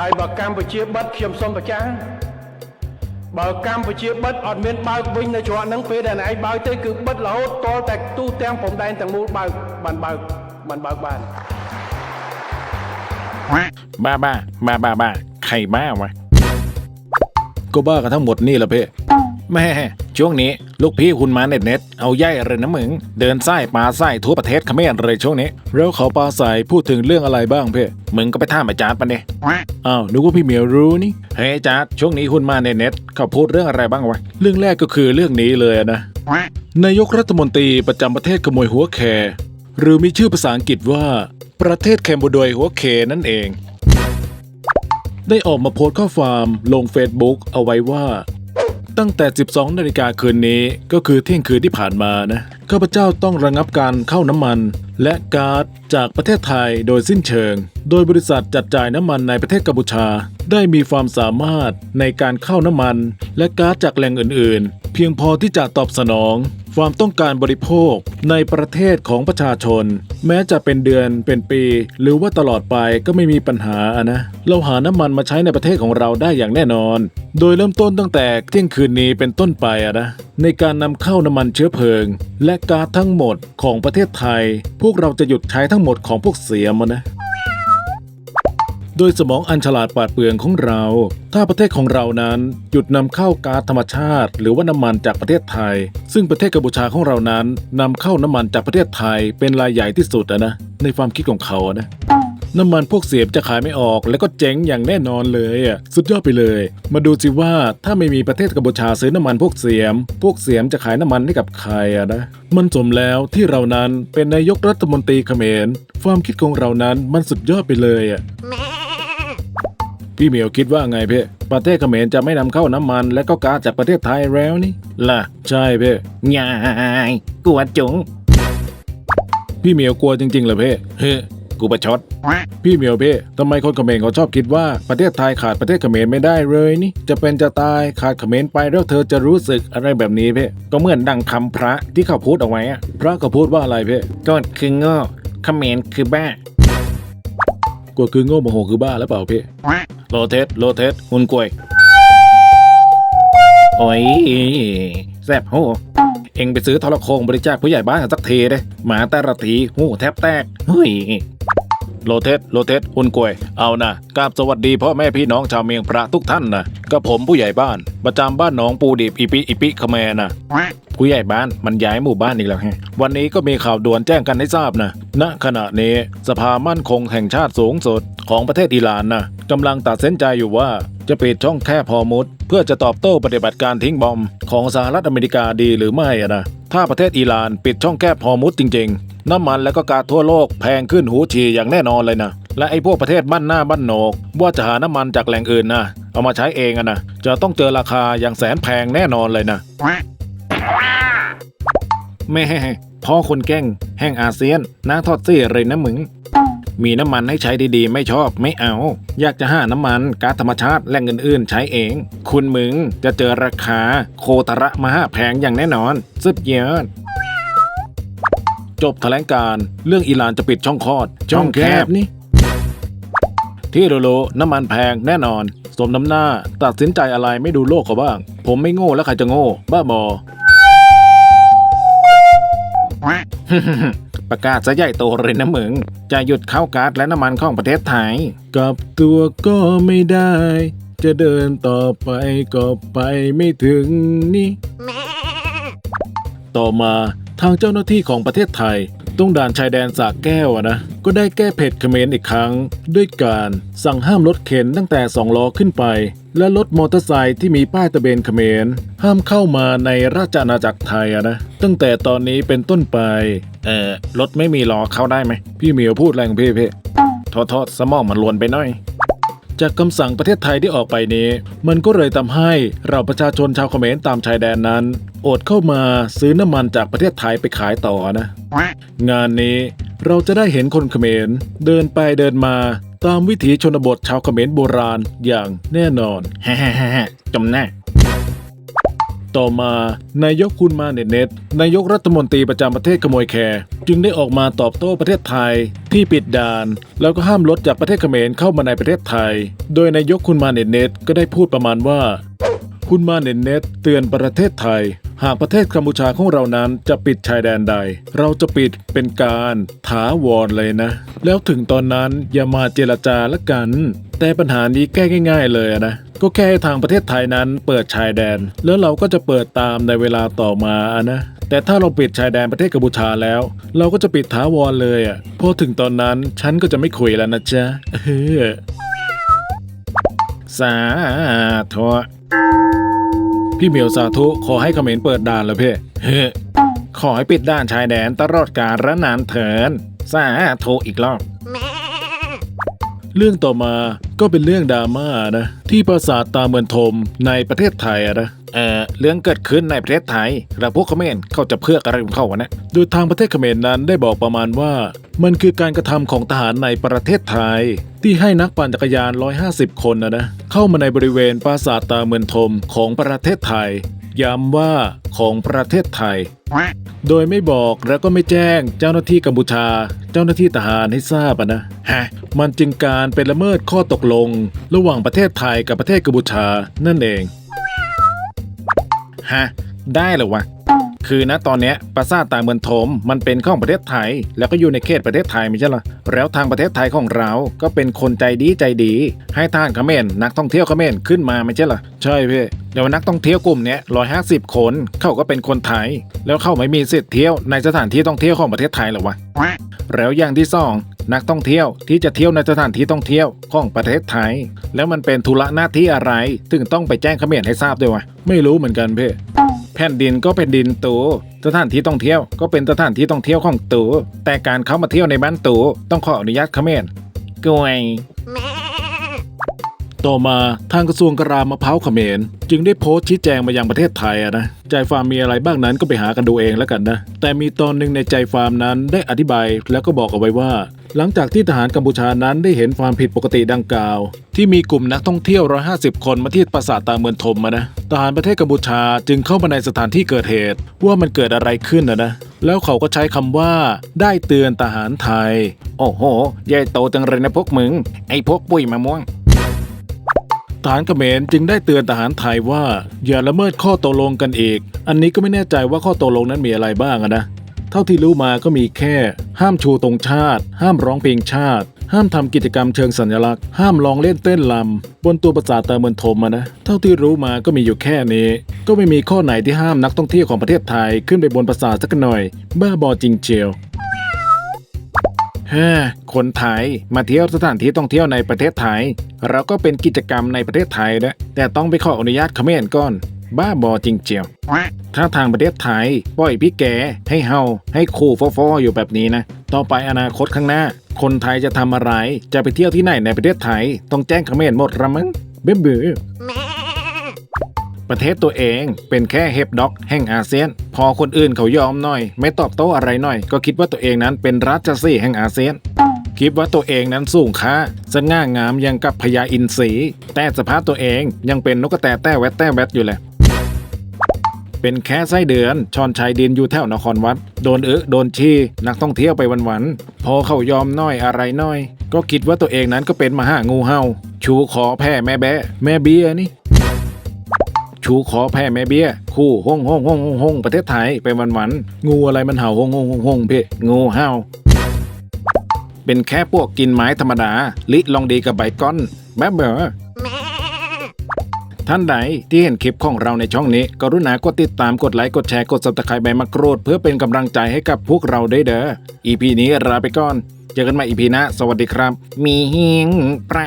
ហើយបើកម្ពុជាបិទខ្ញុំសូមប្រចាំបើកម្ពុជាបិទអត់មានបើកវិញនៅច្រកហ្នឹងពេលដែលឯងបើកទេគឺបិទរហូតតលតែទូទាំងព្រំដែនទាំងមូលបើកបានបើកបានបើកបាន บ้าบ้าบ้าบ้าบ้าใครบ้าวะ ก็บ้ากันทั้งหมดนี่แหละเพ่ แม่ช่วงนี้ลูกพี่คุณมาเน็ตเน็ตเอาย่ายอะไรนะมึง เดินไส้ปลาไส้ทั่วประเทศเขมรเลยช่วงนี้ แล้วเขาปลาใสพูดถึงเรื่องอะไรบ้างเพ่มึงก็ไปท่ามอาจารย์ปะเนี่ยอ้าวนึกว่าพี่เหมียวรู้นี่เฮ้ยอาจารย์ช่วงนี้คุณมาเน็ตเน็ตเขาพูดเรื่องอะไรบ้างวะเรื่องแรกก็คือเรื่องนี้เลยนะนายกรัฐมนตรีประจำประเทศขโมยหัวแคหรือมีชื่อภาษาอังกฤษว่า ประเทศแคมบโดยหัวเคนั่นเอง ได้ออกมาโพสต์ข้อความลง Facebook เอาไว้ว่า ตั้งแต่ 12 นาฬิกาคืนนี้ก็คือเที่ยงคืนที่ผ่านมานะข้าพเจ้าต้องระงับการเข้าน้ำมัน และก๊าซจากประเทศไทยโดยสิ้นเชิง โดยบริษัทจัดจ่ายน้ำมันในประเทศกัมพูชา ได้มีความสามารถในการเข้าน้ำมัน และก๊าซจากแหล่งอื่น เพียงพอที่จะตอบสนอง ความต้องการบริโภคในประเทศของประชาชน แม้จะเป็นเดือนเป็นปี หรือว่าตลอดไปก็ไม่มีปัญหาอะนะ เราหาน้ำมันมาใช้ในประเทศของเราได้อย่างแน่นอน โดยเริ่มต้นตั้งแต่เที่ยงคืนนี้เป็นต้นไปอะนะในการนำเข้าน้ำมันเชื้อเพลิง และก๊าซทั้งหมดของประเทศไทย พวกเราจะหยุดใช้ทั้งหมดของพวกเสียมอะนะ โดยสมองอันฉลาดปาดเปรื่องของเรา ถ้าประเทศของเรานั้นหยุดนำเข้าก๊าซธรรมชาติ หรือว่าน้ำมันจากประเทศไทย ซึ่งประเทศกัมพูชาของเรานั้นนำเข้าน้ำมันจากประเทศไทยเป็นรายใหญ่ที่สุดนะในความคิดของเขาอะนะน้ำมันพวกเสียมจะขายไม่ออก แล้วก็เจ๊งอย่างแน่นอนเลยอะสุดยอดไปเลย มาดูสิว่าถ้าไม่มีประเทศกัมพูชาซื้อน้ำมันพวกเสียม พวกเสียมจะขายน้ำมันให้กับใครอะนะมันสมแล้วที่เรานั้นเป็นนายกรัฐมนตรีเขมรความคิดของเรานั้นมันสุดยอดไปเลยอะ พี่เหมียวคิดว่าไงเพ่ประเทศเขมรจะไม่นำเข้าน้ำมัน และก็ก๊าซจากประเทศไทยแล้วนี่ ล่ะ ใช่เพ่ยายกลัวจุง พี่เหมียวกลัวจริงๆเหรอเพ่เฮ้กูประชด พี่เหมียวเพ่ทำไมคนเขมรเขาชอบคิดว่าประเทศไทยขาดประเทศเขมรไม่ได้เลยนี่ จะเป็นจะตายขาดเขมรไปแล้วเธอจะรู้สึกอะไรแบบนี้เพ่ก็เหมือนดังคำพระที่เขาพูดเอาไว้อะพระก็พูดว่าอะไรเพ่ก็คือโง่เขมรคือบ้ากลัวคือโง่โมโหคือบ้าแล้วเปล่าเพ่ โลเทสโลเทสหุ่นกล้วย โอ้ยแซบโหเอ็งไปซื้อทรโคงบริจาคผู้ใหญ่บ้านสักทีเด้หมาแต่ละทีหูแทบแตกเฮ้ยโลเทสโลเทสอุ่นกลวย เอานะกราบสวัสดีพ่อแม่พี่น้องชาวเมียงพระทุกท่านนะก็ผมผู้ใหญ่บ้าน ประจำบ้านหนองปูดีบอีปิอีปิขแมนะ ผู้ใหญ่บ้านมันย้ายหมู่บ้านอีกแล้วฮะวันนี้ก็มีข่าวด่วนแจ้งกันให้ทราบนะณขณะนี้สภามั่นคงแห่งชาติสูงสุดของประเทศอิหร่านนะกำลังตัดสินใจอยู่ว่าจะปิดช่องแคบฮอร์มุดเพื่อจะตอบโต้ปฏิบัติการทิ้งบอมของสหรัฐอเมริกาดีหรือไม่อะนะถ้าประเทศอิหร่านปิดช่องแคบฮอร์มุดจริง ๆ น้ำมันและก็กาซทั่วโลกแพงขึ้นหูฉี่อย่างแน่นอนเลยนะและไอ้พวกประเทศบ้านหน้าบ้านโหนก ว่าจะหาน้ำมันจากแหล่งอื่นนะเอามาใช้เองอะนะจะต้องเจอราคาอย่างแสนแพงแน่นอนเลยนะ แม่พ่อคนแก้ง แห่งอาเซียนน้าทอดเสียเลยนะมึง มีน้ำมันให้ใช้ดีๆ ไม่ชอบไม่เอา อยากจะหาน้ำมันก๊าซธรรมชาติแหล่งอื่นๆ ใช้เอง คุณมึงจะเจอราคาโคตระมหาแพงอย่างแน่นอน สุดยอดจบแถลงการเรื่องอิหร่านจะปิดช่องคลอด ช่องแคบนี่ ที่โลโลน้ำมันแพงแน่นอน สมน้ำหน้า ตัดสินใจอะไรไม่ดูโลกเขาบ้าง ผมไม่โง่แล้วใครจะโง่ บ้าบอ ประกาศซะใหญ่โตเลยนะมึง จะหยุดเข้าก๊าซและน้ำมันของประเทศไทยกลับตัวก็ไม่ได้ จะเดินต่อไปก็ไปไม่ถึงนี่ ต่อมาทางเจ้าหน้าที่ของประเทศไทยตรงด่านชายแดนสากแก้วอะนะ ก็ได้แก้เผ็ดเขมรอีกครั้ง ด้วยการสั่งห้ามรถเข็นตั้งแต่สองล้อขึ้นไป และรถมอเตอร์ไซค์ที่มีป้ายทะเบนเขมร ห้ามเข้ามาในราชอาณาจักรไทยอะนะ ตั้งแต่ตอนนี้เป็นต้นไป เออรถไม่มีล้อเข้าได้ไหม พี่เหมียวพูดแรงพี่พี่ทษโทษสมองมันลวนไปหน่อย จากคำสั่งประเทศไทยที่ออกไปนี้ มันก็เลยทำให้เราประชาชนชาวเขมรตามชายแดนนั้น อดเข้ามาซื้อน้ำมันจากประเทศไทยไปขายต่อนะ งานนี้เราจะได้เห็นคนเขมร เดินไปเดินมา ตามวิถีชนบทชาวเขมรโบราณอย่างแน่นอนฮ่าฮ่าฮ่าจมแน่ต่อมานายกคุณมาเน็ตเน็ตนายกรัฐมนตรีประจำประเทศขโมยแคร์จึงได้ออกมาตอบโต้ประเทศไทยที่ปิดด่าน แล้วก็ห้ามรถจากประเทศเขมรเข้ามาในประเทศไทย โดยนายกคุณมาเน็ตเน็ตก็ได้พูดประมาณว่า คุณมาเน็ตเน็ตเตือนประเทศไทย หากประเทศกัมพูชาของเรานั้นจะปิดชายแดนใด เราจะปิดเป็นการถาวรเลยนะ แล้วถึงตอนนั้นอย่ามาเจรจาละกัน แต่ปัญหานี้แก้ง่าย ๆ เลยนะก็แค่ทางประเทศไทยนั้นเปิดชายแดน แล้วเราก็จะเปิดตามในเวลาต่อมาอะนะ แต่ถ้าเราปิดชายแดนประเทศกัมพูชาแล้ว เราก็จะปิดถาวรเลยอะพอถึงตอนนั้นฉันก็จะไม่คุยแล้วนะจ๊ะเฮ้อสาธุ พี่เหมียวสาธุขอให้เขมรเปิดด่านแล้วเพ่เฮ้ขอให้ปิดด่านชายแดนตลอดกาลระนานเถินสาธุอีกรอบเรื่องต่อมาก็เป็นเรื่องดราม่านะ ที่ปราสาทตาเมือนทมในประเทศไทยอะนะ เออเรื่องเกิดขึ้นในประเทศไทยแล้วพวกเขมรเขาจะเพื่ออะไรของเขาวะนะโดยทางประเทศเขมรนั้นได้บอกประมาณว่า มันคือการกระทำของทหารในประเทศไทย ที่ให้นักปั่นจักรยาน 150 คนนะนะเข้ามาในบริเวณปราสาทตาเมือนทมของประเทศไทยย้ำว่าของประเทศไทย โดยไม่บอกแล้วก็ไม่แจ้งเจ้าหน้าที่กัมพูชา เจ้าหน้าที่ทหารให้ทราบนะฮะมันจึงการเป็นละเมิดข้อตกลง ระหว่างประเทศไทยกับประเทศกัมพูชานั่นเอง ฮะ ได้เหรอวะ คือนะตอนเนี้ยปราสาทตาเมือนทมมันเป็นของประเทศไทย แล้วก็อยู่ในเขตประเทศไทยไม่ใช่เหรอแล้วทางประเทศไทยของเราก็เป็นคนใจดีใจดี ให้ท่านเขมรนักท่องเที่ยวเขมรขึ้นมาไม่ใช่เหรอใช่พี่เดี๋ยวนักท่องเที่ยวกลุ่มเนี้ยร้อยห้าสิบคนเขาก็เป็นคนไทย แล้วเขาไม่มีสิทธิ์เที่ยวในสถานที่ท่องเที่ยวของประเทศไทยเหรอวะแล้วอย่างที่สอง นักท่องเที่ยวที่จะเที่ยวในสถานที่ท่องเที่ยวของประเทศไทย แล้วมันเป็นธุระหน้าที่อะไรถึงต้องไปแจ้งเขมรให้ทราบด้วยวะไม่รู้เหมือนกันเพ่แผ่นดินก็เป็นดินตูสถานที่ท่องเที่ยวก็เป็นสถานที่ท่องเที่ยวของตูแต่การเข้ามาเที่ยวในบ้านตูต้องขออนุญาตเขมรกวยต่อมาทางกระทรวงกรามะพร้าวเขมร จึงได้โพสต์ชี้แจงมายังประเทศไทยนะ ใจฟาร์มมีอะไรบ้างนั้นก็ไปหากันดูเองแล้วกันนะ แต่มีตอนหนึ่งในใจฟาร์มนั้นได้อธิบายแล้วก็บอกเอาไว้ว่า หลังจากที่ทหารกัมพูชานั้นได้เห็นความผิดปกติดังกล่าว ที่มีกลุ่มนักท่องเที่ยว 150 คนมาที่ปราสาทตาเมือนทมมานะทหารประเทศกัมพูชาจึงเข้ามาในสถานที่เกิดเหตุ ว่ามันเกิดอะไรขึ้นนะนะแล้วเขาก็ใช้คำว่า ได้เตือนทหารไทย โอ้โห ใหญ่โตจังเลยนะพวกมึง ไอ้พวกปุ้ยมะม่วง ทหารเขมรจึงได้เตือนทหารไทยว่า อย่าละเมิดข้อตกลงกันอีก อันนี้ก็ไม่แน่ใจว่าข้อตกลงนั้นมีอะไรบ้างนะ เท่าที่รู้มาก็มีแค่ ห้ามชูตรงชาติ ห้ามร้องเพลงชาติ ห้ามทำกิจกรรมเชิงสัญลักษณ์ ห้ามลองเล่นเต้นลำบนตัวประสาทตาเมือนทมนะ เท่าที่รู้มาก็มีอยู่แค่นี้ ก็ไม่มีข้อไหนที่ห้ามนักท่องเที่ยวของประเทศไทยขึ้นไปบนปราสาทสักหน่อย บ้าบอจริงเชียว ฮ่าคนไทยมาเที่ยวสถานที่ท่องเที่ยวในประเทศไทย เราก็เป็นกิจกรรมในประเทศไทยนะแต่ต้องไปขออนุญาตเขมรก่อน บ้าบอจริงเจียว ถ้าทางประเทศไทยปล่อยพี่แกให้เฮาให้คู่ฟอๆอยู่แบบนี้นะ ต่อไปอนาคตข้างหน้า คนไทยจะทำอะไร จะไปเที่ยวที่ไหนในประเทศไทย ต้องแจ้งเขมรหมดละมั้งเบ้อเบือ ประเทศตัวเองเป็นแค่เฮปด็อกแห่งอาเซียน พอคนอื่นเขายอมหน่อย ไม่ตอบโต้อะไรหน่อย ก็คิดว่าตัวเองนั้นเป็นรัชสีแห่งอาเซียนคิดว่าตัวเองนั้นสูงค่าสง่างามยังกับพญาอินทรีแต่สภาพตัวเองยังเป็นนกกระแตแต้แวดแต้แวดอยู่เลยเป็นแค่ไส้เดือนชอนชายดินอยู่แถวนครวัด โดนเอะโดนชี้นักท่องเที่ยวไปวันๆพอเขายอมน้อยอะไรน้อย ก็คิดว่าตัวเองนั้นก็เป็นมหางูเห่า ชูขอแพ่แม่แบะแม่เบี้ยนี่ ชูขอแพ่แม่เบี้ย คู่ห้องห้องห้องห้องห้องประเทศไทยไปวันวันงูอะไรมันเห่าห้องห้องห้องห้องเพ่งูเห่าเป็นแค่พวกกินไม้ธรรมดา ลิลองดีกับใบก้อนแม่เบอท่านใดที่เห็นคลิปของเราในช่องนี้ กรุณากดติดตามกดไลค์กดแชร์กด subscribe ใบมะกรูดเพื่อเป็นกำลังใจให้กับพวกเราได้เด้อ EP นี้ลาไปก่อน เจอกันใหม่ EP หน้าสวัสดีครับ มีหิงประ